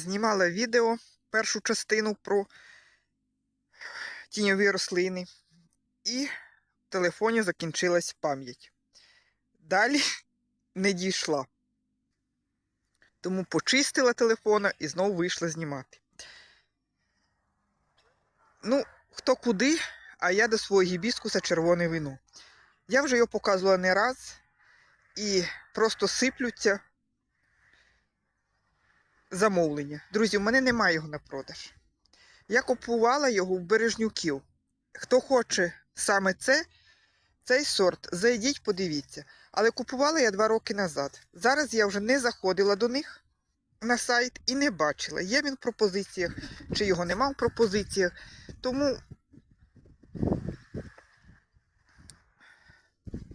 знімала відео, першу частину про тіньові рослини, і в телефоні закінчилась пам'ять. Далі не дійшла. Тому почистила телефона і знову вийшла знімати. Ну, хто куди, а я до свого гібіскуса червоне вино. Я вже його показувала не раз і просто сиплються замовлення. Друзі, у мене немає його на продаж. Я купувала його в Бережнюків. Хто хоче саме це, цей сорт, зайдіть, подивіться. Але купувала я два роки назад. Зараз я вже не заходила до них на сайт і не бачила, є він в пропозиціях, чи його нема в пропозиціях. Тому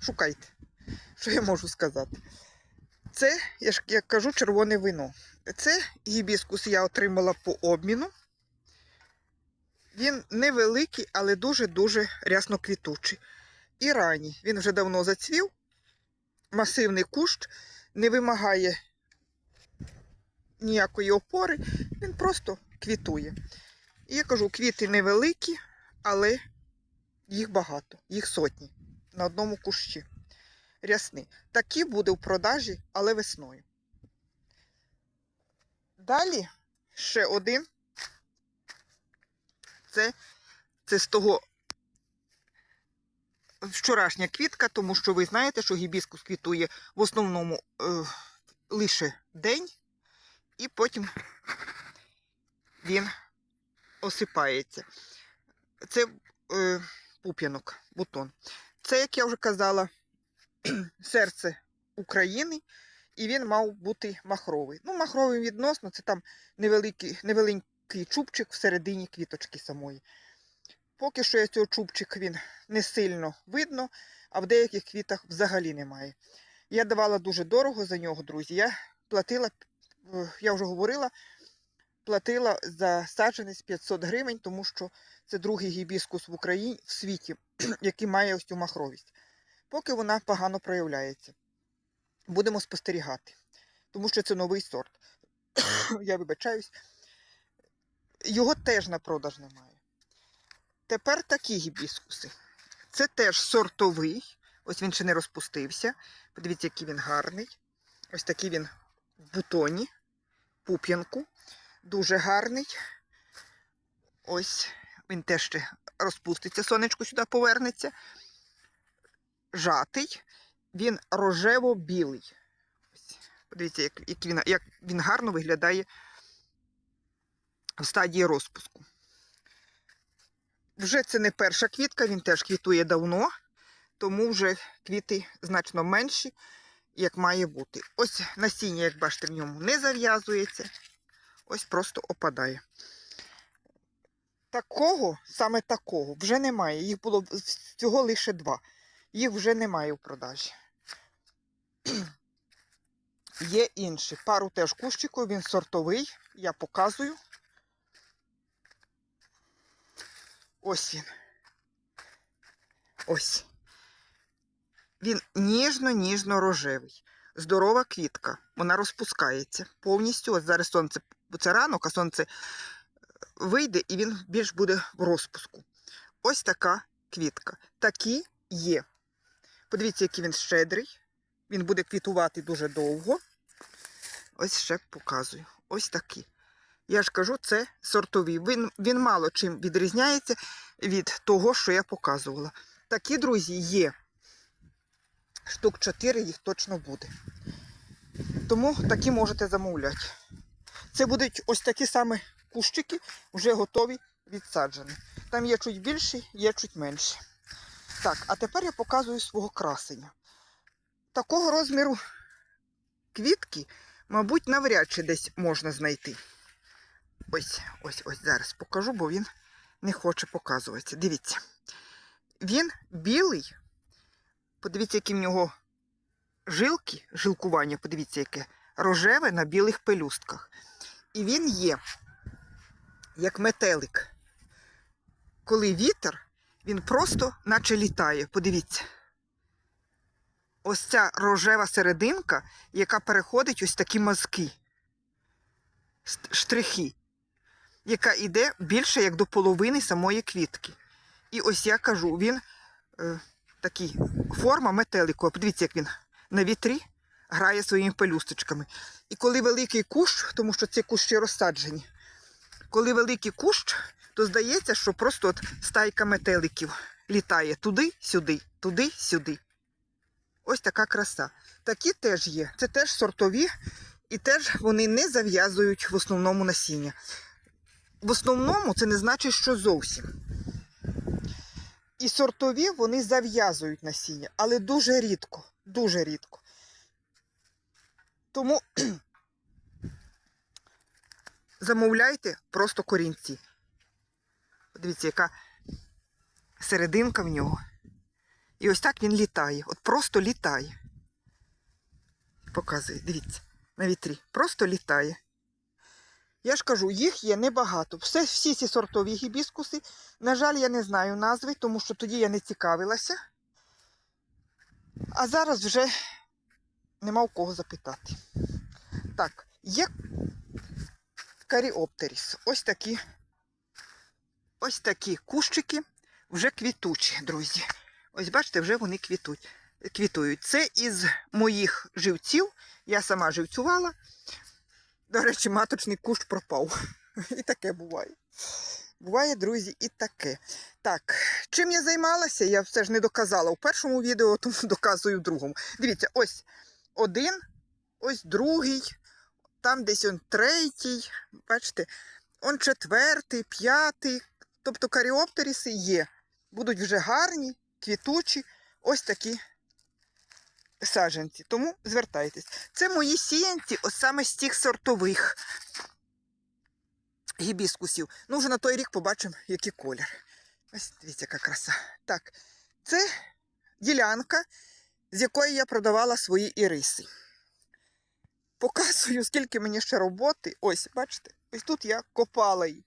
шукайте, що я можу сказати. Це, я ж як кажу, червоне вино. Це гібіскус я отримала по обміну. Він невеликий, але дуже-дуже рясно квітучий. І ранній. Він вже давно зацвів. Масивний кущ, не вимагає ніякої опори, він просто квітує. І я кажу, квіти невеликі, але їх багато, їх сотні на одному кущі. Рясний. Такі буде в продажі, але весною. Далі ще один. Це, це з того вчорашня квітка, тому що ви знаєте, що гібіскус квітує в основному е, лише день, і потім він осипається. Це е, пуп'янок, бутон. Це, як я вже казала, серце України, і він мав бути махровий. Ну, махровий відносно, це там невеликий, невеликий чубчик всередині квіточки самої. Поки що я цього чубчик він не сильно видно, а в деяких квітах взагалі немає. Я давала дуже дорого за нього, друзі. Я платила, е, я вже говорила, платила за саджанець 500 гривень, тому що це другий гібіскус в Україні в світі, який має ось цю махровість. Поки вона погано проявляється. Будемо спостерігати, тому що це новий сорт. Я вибачаюсь. Його теж на продаж немає. Тепер такі гібіскуси. Це теж сортовий. Ось він ще не розпустився. Подивіться, який він гарний. Ось такий він в бутоні, пуп'янку. Дуже гарний. Ось він теж ще розпуститься, сонечко сюди повернеться. Жатий, він рожево-білий. Подивіться, як, як, він, як він гарно виглядає в стадії розпуску. Вже це не перша квітка, він теж квітує давно, тому вже квіти значно менші, як має бути. Ось насіння, як бачите, в ньому не зав'язується, ось просто опадає. Такого, саме такого, вже немає. Їх було всього лише два. Їх вже немає в продажі. Є інші. Пару теж кущику, він сортовий, я показую. Ось він. Ось. Він ніжно-ніжно рожевий. Здорова квітка. Вона розпускається повністю. Ось зараз сонце, це ранок, а сонце е, вийде і він більш буде в розпуску. Ось така квітка. Такі є. Подивіться, який він щедрий. Він буде квітувати дуже довго. Ось ще показую. Ось такі. Я ж кажу, це сортові. Він, він мало чим відрізняється від того, що я показувала. Такі, друзі, є. Штук 4 їх точно буде. Тому такі можете замовляти. Це будуть ось такі самі кущики, вже готові відсаджені. Там є чуть більші, є чуть менші. Так, а тепер я показую свого красення. Такого розміру квітки, мабуть, навряд чи десь можна знайти. Ось, ось, ось зараз покажу, бо він не хоче показуватися. Дивіться. Він білий. Подивіться, які в нього жилки, жилкування, подивіться, яке рожеве на білих пелюстках. І він є, як метелик. Коли вітер, він просто наче літає. Подивіться. Ось ця рожева серединка, яка переходить ось такі мазки. штрихи, яка йде більше як до половини самої квітки. І ось я кажу, він е, такий форма метелику. Подивіться, як він на вітрі грає своїми пелюсточками. І коли великий кущ, тому що ці кущі розсаджені, коли великий кущ, то здається, що просто от стайка метеликів літає туди-сюди, туди-сюди. Ось така краса. Такі теж є. Це теж сортові, і теж вони не зав'язують в основному насіння. В основному це не значить, що зовсім. І сортові вони зав'язують насіння, але дуже рідко. Дуже рідко. Тому замовляйте просто корінці. Дивіться, яка серединка в нього. І ось так він літає. От просто літає. Показує, дивіться, на вітрі. Просто літає. Я ж кажу, їх є небагато. Все, всі ці сортові гібіскуси. На жаль, я не знаю назви, тому що тоді я не цікавилася. А зараз вже нема у кого запитати. Так, є каріоптеріс. Ось такі. Ось такі кущики вже квітучі, друзі. Ось бачите, вже вони квітуть, квітують. Це із моїх живців. Я сама живцювала. До речі, маточний кущ пропав. І таке буває. Буває, друзі, і таке. Так, чим я займалася, я все ж не доказала у першому відео, тому доказую в другому. Дивіться, ось один, ось другий, там десь он третій, бачите, он четвертий, п'ятий. Тобто каріоптеріси є. Будуть вже гарні, квітучі, ось такі саджанці. Тому звертайтесь. Це мої сіянці, ось саме з тих сортових гібіскусів. Ну, вже на той рік побачимо, який колір. Ось дивіться, яка краса. Так, це ділянка, з якої я продавала свої іриси. Показую, скільки мені ще роботи. Ось, бачите, ось тут я копала її.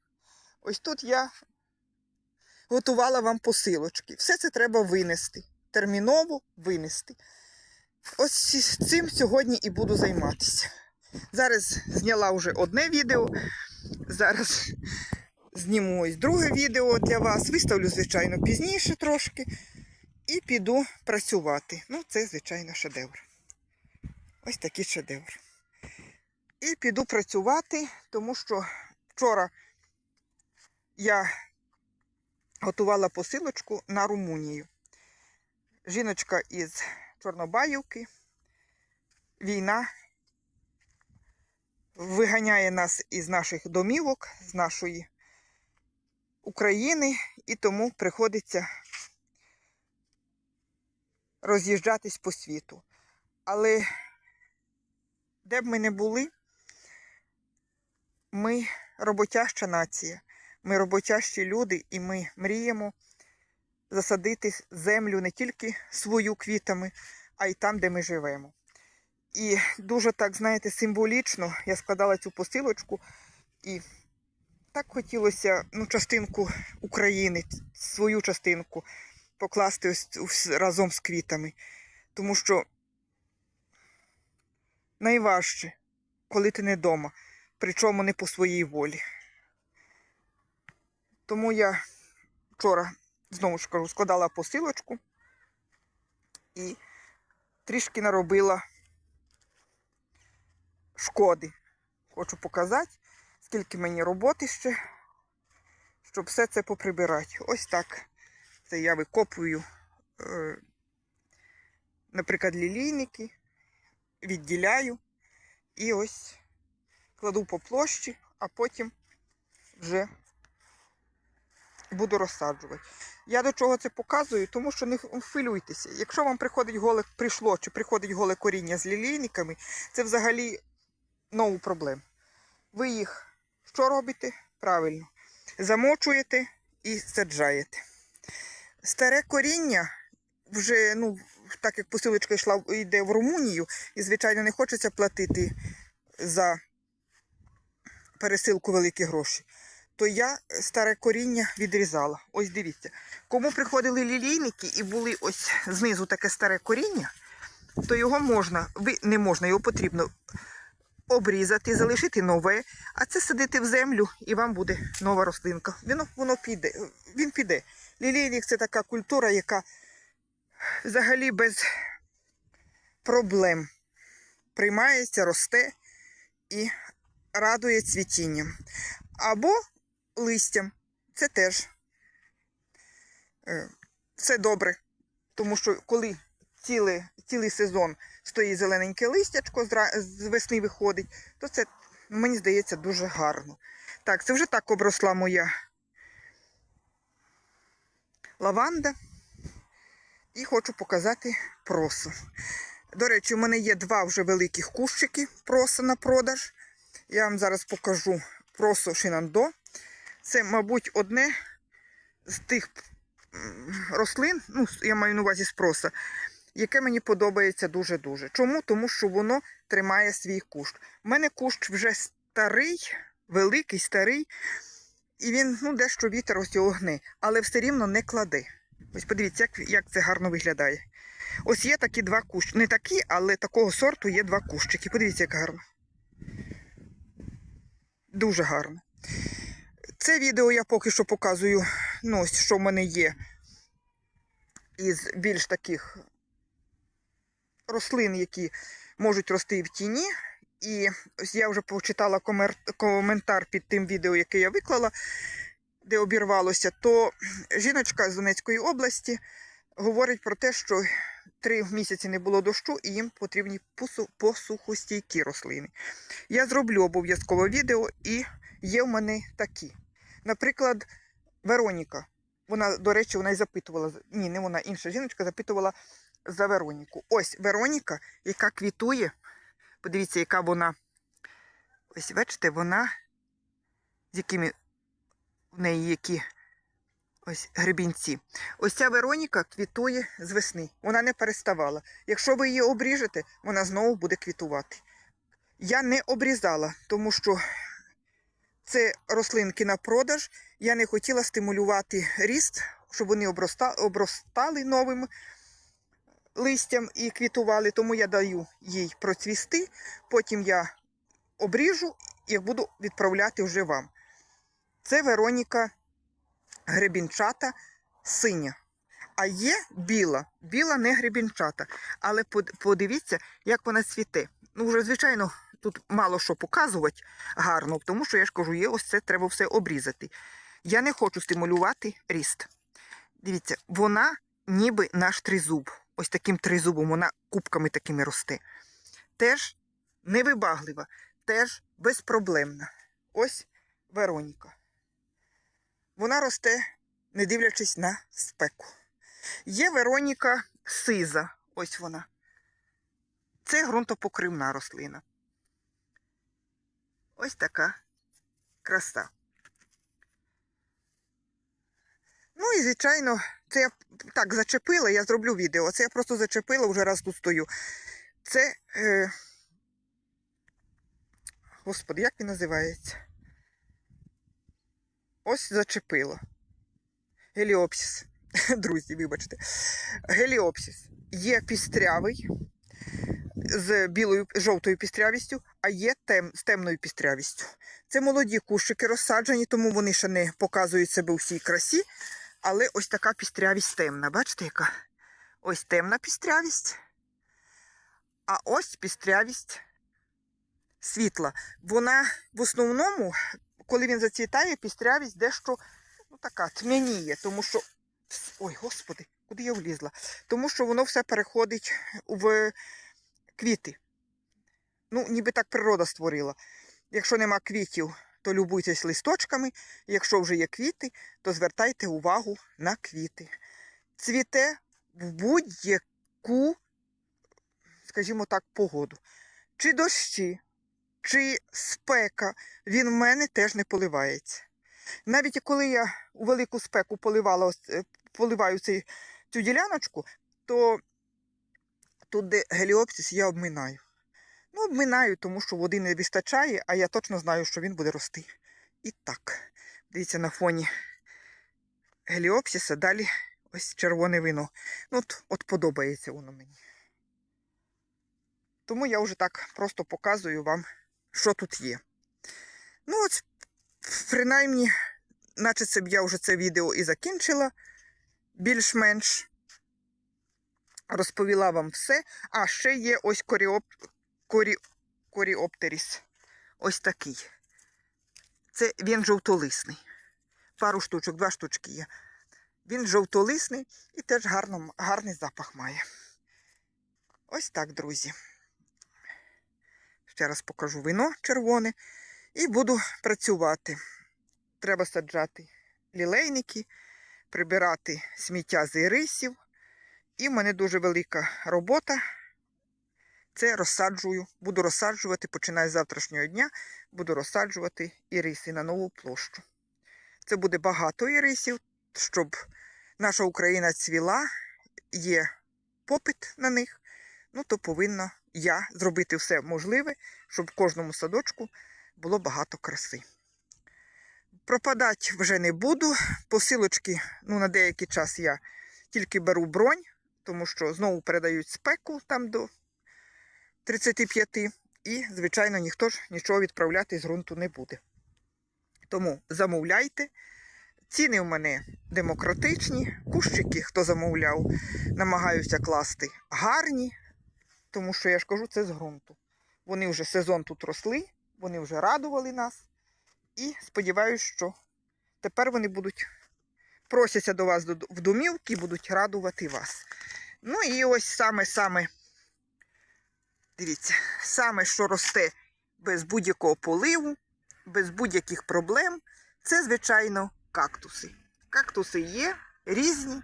Ось тут я готувала вам посилочки. Все це треба винести. Терміново винести. Ось цим сьогодні і буду займатися. Зараз зняла вже одне відео. Зараз зніму ось друге відео для вас. Виставлю, звичайно, пізніше трошки. І піду працювати. Ну, це, звичайно, шедевр. Ось такий шедевр. І піду працювати, тому що вчора я готувала посилочку на Румунію. Жіночка із Чорнобаївки. Війна виганяє нас із наших домівок, з нашої України, і тому приходиться роз'їжджатись по світу. Але де б ми не були, ми роботяща нація, ми роботящі люди, і ми мріємо засадити землю не тільки свою квітами, а й там, де ми живемо. І дуже так, знаєте, символічно я складала цю посилочку, і так хотілося ну, частинку України, свою частинку покласти ось разом з квітами. Тому що найважче, коли ти не вдома, причому не по своїй волі. Тому я вчора, знову ж кажу, складала посилочку і трішки наробила шкоди. Хочу показати, скільки мені роботи ще, щоб все це поприбирати. Ось так. Це я викопую, е, наприклад, лілійники, відділяю і ось кладу по площі, а потім вже буду розсаджувати. Я до чого це показую, тому що не хвилюйтеся. Якщо вам приходить голе, прийшло чи приходить голе коріння з лілійниками, це взагалі нову проблем. Ви їх що робите? Правильно. Замочуєте і саджаєте. Старе коріння вже, ну, так як посилочка йшла, йде в Румунію, і, звичайно, не хочеться платити за пересилку великі гроші, то я старе коріння відрізала. Ось дивіться. Кому приходили лілійники і були ось знизу таке старе коріння, то його можна, не можна, його потрібно обрізати, залишити нове, а це садити в землю, і вам буде нова рослинка. Воно, воно піде, він піде. Лілійник це така культура, яка взагалі без проблем приймається, росте і радує цвітінням. Або листям. Це теж е, все добре. Тому що коли цілий, цілий сезон стоїть зелененьке листячко, з весни виходить, то це, мені здається, дуже гарно. Так, це вже так обросла моя лаванда. І хочу показати просу. До речі, у мене є два вже великих кущики проса на продаж. Я вам зараз покажу просо Шинандо. Це, мабуть, одне з тих рослин, ну, я маю на увазі з проса, яке мені подобається дуже-дуже. Чому? Тому що воно тримає свій кущ. У мене кущ вже старий, великий, старий, і він ну, дещо вітер ось його гне, але все рівно не кладе. Ось подивіться, як, як це гарно виглядає. Ось є такі два кущики. Не такі, але такого сорту є два кущики. Подивіться, як гарно. Дуже гарно. Це відео я поки що показую, ну, що в мене є із більш таких рослин, які можуть рости в тіні. І ось я вже почитала коментар під тим відео, яке я виклала, де обірвалося, то жіночка з Донецької області говорить про те, що три місяці не було дощу і їм потрібні посухостійкі рослини. Я зроблю обов'язково відео, і є в мене такі. Наприклад, Вероніка. Вона, до речі, вона й запитувала. Ні, не вона, інша жіночка запитувала за Вероніку. Ось Вероніка, яка квітує. Подивіться, яка вона. Ось, бачите, вона з якими в неї які ось гребінці. Ось ця Вероніка квітує з весни. Вона не переставала. Якщо ви її обріжете, вона знову буде квітувати. Я не обрізала, тому що це рослинки на продаж. Я не хотіла стимулювати ріст, щоб вони обростали новим листям і квітували, тому я даю їй процвісти, потім я обріжу і буду відправляти вже вам. Це Вероніка гребінчата синя. А є біла, біла не гребінчата. Але подивіться, як вона цвіте. Ну, вже, звичайно, тут мало що показувати гарно, тому що я ж кажу, є ось це треба все обрізати. Я не хочу стимулювати ріст. Дивіться, вона ніби наш тризуб. Ось таким тризубом, вона кубками такими росте. Теж невибаглива, теж безпроблемна. Ось Вероніка. Вона росте, не дивлячись на спеку. Є Вероніка сиза. Ось вона. Це ґрунтопокривна рослина. Ось така краса. Ну і, звичайно, це я так зачепила, я зроблю відео. Це я просто зачепила, вже раз тут стою. Це. Е... Господи, як він називається? Ось зачепило. Геліопсис. Друзі, вибачте. Геліопсис. Є пістрявий з білою жовтою пістрявістю, а є тем, з темною пістрявістю. Це молоді кущики розсаджені, тому вони ще не показують себе у всій красі. Але ось така пістрявість темна. Бачите, яка? Ось темна пістрявість. А ось пістрявість світла. Вона в основному, коли він зацвітає, пістрявість дещо ну, така тьмяніє, тому що. Ой, господи, куди я влізла? Тому що воно все переходить в квіти. Ну, ніби так природа створила. Якщо нема квітів, то любуйтесь листочками. Якщо вже є квіти, то звертайте увагу на квіти. Цвіте в будь-яку, скажімо так, погоду. Чи дощі, чи спека, він в мене теж не поливається. Навіть коли я у велику спеку поливала, е, поливаю цю діляночку, то тут, де геліопсис, я обминаю. Ну, обминаю, тому що води не вистачає, а я точно знаю, що він буде рости. І так, дивіться на фоні геліопсиса, далі ось червоне вино. Ну, от, от подобається воно мені. Тому я вже так просто показую вам що тут є. Ну, от, принаймні, наче це б я вже це відео і закінчила більш-менш розповіла вам все. А ще є ось коріоп... корі... коріоптеріс. Ось такий. Це він жовтолисний. Пару штучок, два штучки є. Він жовтолисний і теж гарно, гарний запах має. Ось так, друзі. Ще раз покажу вино червоне і буду працювати. Треба саджати лілейники, прибирати сміття з ірисів. І в мене дуже велика робота. Це розсаджую, буду розсаджувати, починаю з завтрашнього дня, буду розсаджувати іриси на нову площу. Це буде багато ірисів, щоб наша Україна цвіла, є попит на них. Ну, то повинна я зробити все можливе, щоб в кожному садочку було багато краси. Пропадати вже не буду. Посилочки ну, на деякий час я тільки беру бронь, тому що знову передають спеку там до 35, і, звичайно, ніхто ж нічого відправляти з ґрунту не буде. Тому замовляйте. Ціни в мене демократичні. Кущики, хто замовляв, намагаюся класти гарні, тому що я ж кажу, це з ґрунту. Вони вже сезон тут росли, вони вже радували нас. І сподіваюся, що тепер вони будуть просяться до вас в домівки будуть радувати вас. Ну і ось саме-саме, дивіться, саме, що росте без будь-якого поливу, без будь-яких проблем, це, звичайно, кактуси. Кактуси є різні.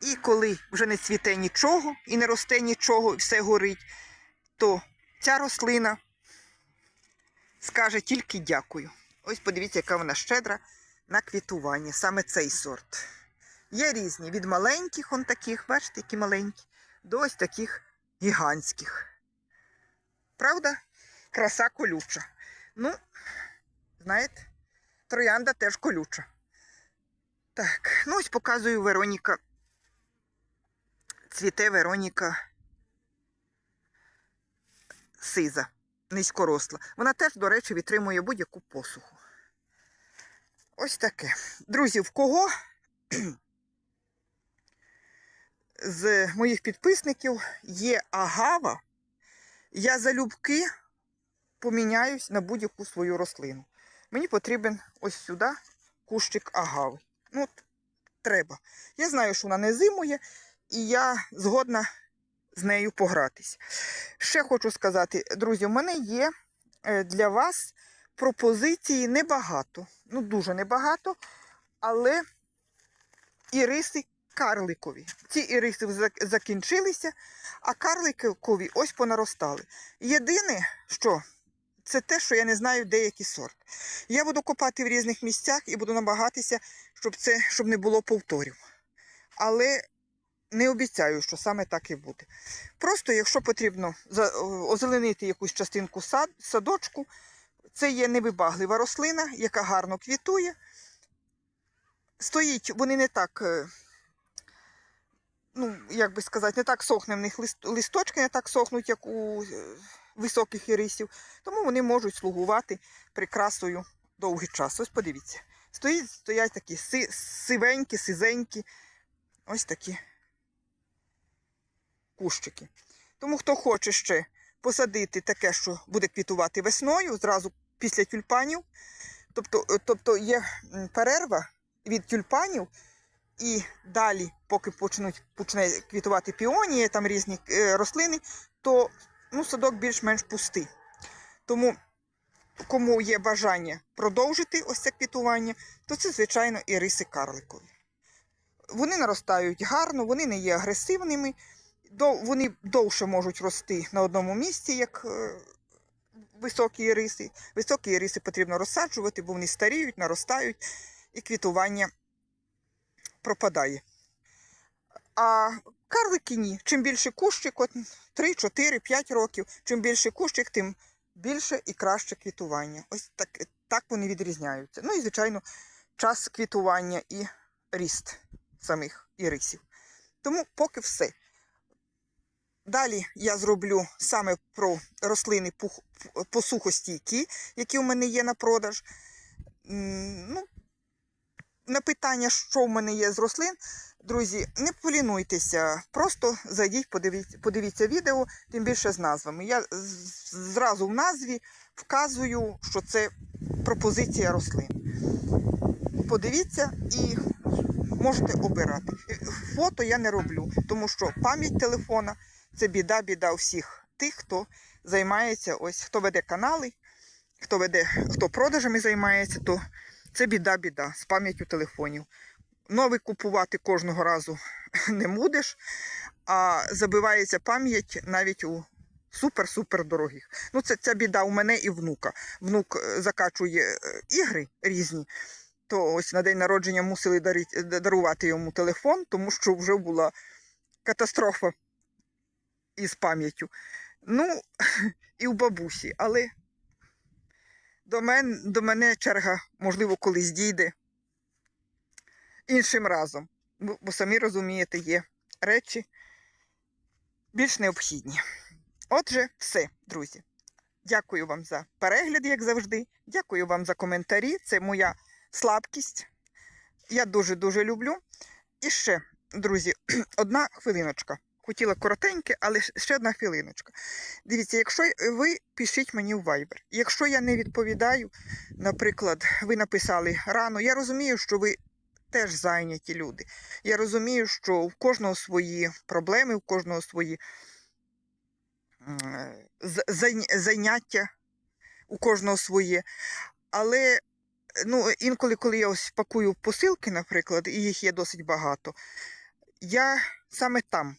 І коли вже не цвіте нічого і не росте нічого, і все горить, то ця рослина скаже тільки дякую. Ось подивіться, яка вона щедра на квітування, саме цей сорт. Є різні від маленьких, он таких, бачите, які маленькі, до ось таких гігантських. Правда? Краса колюча. Ну, знаєте, троянда теж колюча. Так, ну ось показую Вероніка. Цвіте Вероніка сиза, низькоросла. Вона теж, до речі, відтримує будь-яку посуху. Ось таке. Друзі, в кого з моїх підписників є агава, я залюбки поміняюсь на будь-яку свою рослину. Мені потрібен ось сюди кущик агави. Ну, треба. Я знаю, що вона не зимує, і я згодна з нею погратись. Ще хочу сказати, друзі, у мене є е, для вас пропозиції небагато. Ну, дуже небагато, але іриси карликові. Ці іриси закінчилися, а карликові ось понаростали. Єдине, що це те, що я не знаю деякий сорт. Я буду копати в різних місцях і буду намагатися, щоб це щоб не було повторів. Але не обіцяю, що саме так і буде. Просто, якщо потрібно озеленити якусь частинку сад, садочку, це є невибаглива рослина, яка гарно квітує. Стоїть, вони не так, е, ну, як би сказати, не так сохне в них лист- листочки, не так сохнуть, як у е, високих ірисів. Тому вони можуть слугувати прикрасою довгий час. Ось подивіться. Стоїть, стоять такі си, сивенькі, сизенькі, ось такі кущики. Тому хто хоче ще посадити таке, що буде квітувати весною, зразу після тюльпанів. Тобто, е, тобто є перерва від тюльпанів, і далі, поки почнуть, почне квітувати піонії, там різні е, рослини, то ну, садок більш-менш пустий. Тому, кому є бажання продовжити ось це квітування, то це, звичайно, і риси карликові. Вони наростають гарно, вони не є агресивними, вони довше можуть рости на одному місці, як е, високі іриси. Високі іриси потрібно розсаджувати, бо вони старіють, наростають, і квітування пропадає. А карлики ні. Чим більше кущик, от 3, 4, 5 років, чим більше кущик, тим більше і краще квітування. Ось так, так вони відрізняються. Ну і, звичайно, час квітування і ріст самих ірисів. Тому поки все. Далі я зроблю саме про рослини посухостійкі, які у мене є на продаж. Ну, на питання, що в мене є з рослин, друзі, не полінуйтеся, просто зайдіть, подивіться, подивіться відео, тим більше з назвами. Я зразу в назві вказую, що це пропозиція рослин. Подивіться і можете обирати. Фото я не роблю, тому що пам'ять телефона це біда, біда всіх тих, хто займається, ось хто веде канали, хто веде, хто продажами займається, то це біда, біда з пам'яттю телефонів. Новий купувати кожного разу не будеш, а забивається пам'ять навіть у супер-супер дорогих. Ну, це ця біда у мене і внука. Внук е, закачує е, ігри різні. То ось на день народження мусили дарувати йому телефон, тому що вже була катастрофа із пам'яттю. Ну, і у бабусі, але до мене, до мене черга, можливо, колись дійде іншим разом. Бо, бо самі розумієте, є речі більш необхідні. Отже, все, друзі. Дякую вам за перегляд, як завжди. Дякую вам за коментарі. Це моя слабкість. Я дуже-дуже люблю. І ще, друзі, одна хвилиночка. Хотіла коротеньке, але ще одна хвилиночка. Дивіться, якщо ви пишіть мені в Viber. Якщо я не відповідаю, наприклад, ви написали рано, я розумію, що ви теж зайняті люди. Я розумію, що в кожного свої проблеми, в кожного свої заняття, у кожного своє. Але ну, інколи, коли я ось пакую посилки, наприклад, і їх є досить багато, я саме там.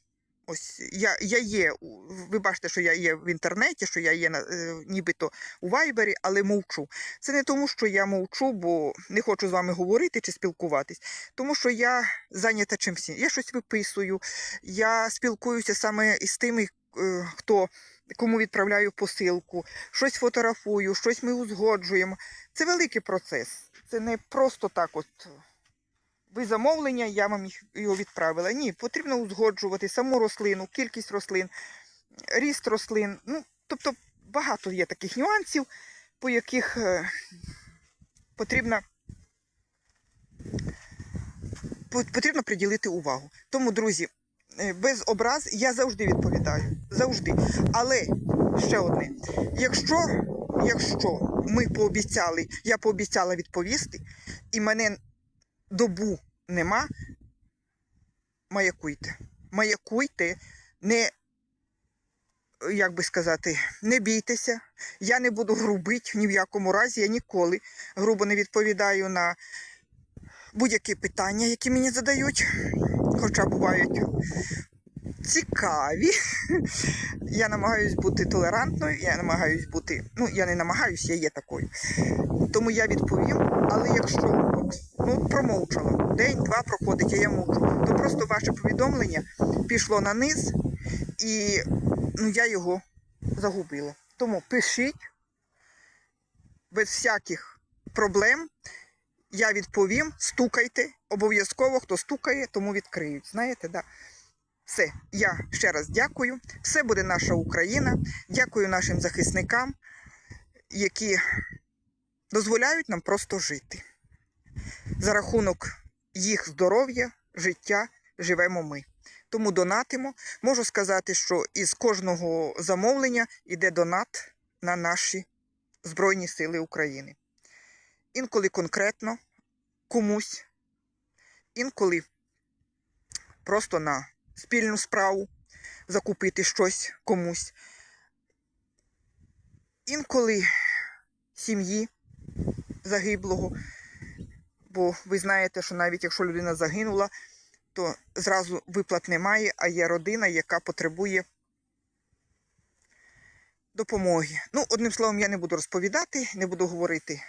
Ось я, я є, ви бачите, що я є в інтернеті, що я є на, е, нібито у Вайбері, але мовчу. Це не тому, що я мовчу, бо не хочу з вами говорити чи спілкуватись, тому що я зайнята чим всім. Я щось виписую, я спілкуюся саме із тими, е, хто кому відправляю посилку, щось фотографую, щось ми узгоджуємо. Це великий процес. Це не просто так, от ви замовлення, я вам його відправила. Ні, потрібно узгоджувати саму рослину, кількість рослин, ріст рослин. Ну, тобто багато є таких нюансів, по яких е, потрібно, потрібно приділити увагу. Тому, друзі, е, без образ я завжди відповідаю. Завжди. Але ще одне: якщо, якщо ми пообіцяли, я пообіцяла відповісти, і мене добу нема, маякуйте. Маякуйте, не, як би сказати, не бійтеся. Я не буду грубити ні в якому разі, я ніколи грубо не відповідаю на будь-які питання, які мені задають, хоча бувають цікаві. Я намагаюсь бути толерантною, я намагаюсь бути, ну я не намагаюсь, я є такою. Тому я відповім, але якщо ну, промовчала, день-два проходить, а я мовчу, то просто ваше повідомлення пішло на низ, і ну, я його загубила. Тому пишіть без всяких проблем. Я відповім, стукайте. Обов'язково, хто стукає, тому відкриють. Знаєте, да? Все, я ще раз дякую. Все буде наша Україна. Дякую нашим захисникам, які дозволяють нам просто жити. За рахунок їх здоров'я, життя живемо ми. Тому донатимо. Можу сказати, що із кожного замовлення йде донат на наші Збройні Сили України. Інколи конкретно комусь, інколи просто на спільну справу закупити щось комусь. Інколи сім'ї загиблого, бо ви знаєте, що навіть якщо людина загинула, то зразу виплат немає, а є родина, яка потребує допомоги. Ну, одним словом, я не буду розповідати, не буду говорити,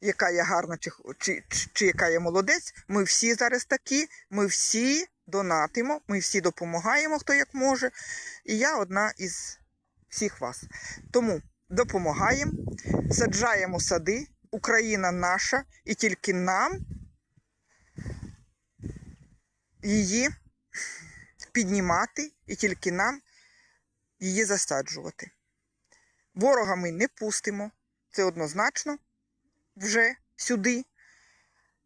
яка я гарна чи, чи, чи, яка я молодець. Ми всі зараз такі, ми всі донатимо, ми всі допомагаємо, хто як може. І я одна із всіх вас. Тому допомагаємо, саджаємо сади. Україна наша, і тільки нам її піднімати, і тільки нам її засаджувати. Ворога ми не пустимо, це однозначно вже сюди.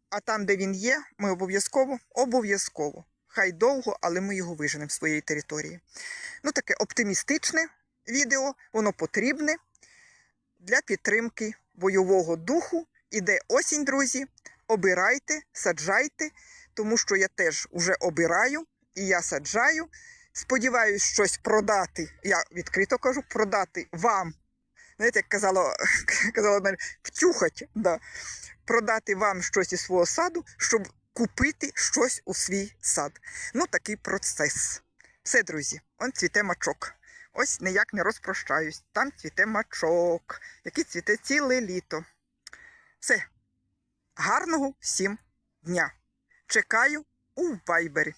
А там, де він є, ми обов'язково, обов'язково. Хай довго, але ми його виженемо з своєї території. Ну, таке оптимістичне відео, воно потрібне для підтримки бойового духу. Іде осінь, друзі. Обирайте, саджайте, тому що я теж вже обираю і я саджаю. Сподіваюсь, щось продати. Я відкрито кажу, продати вам. Знаєте, як казала, казала втюхать, да. продати вам щось із свого саду, щоб купити щось у свій сад. Ну, такий процес. Все, друзі, он цвіте мачок. Ось ніяк не розпрощаюсь. Там цвіте мачок, який цвіте ціле літо. Все. Гарного всім дня. Чекаю у вайбері.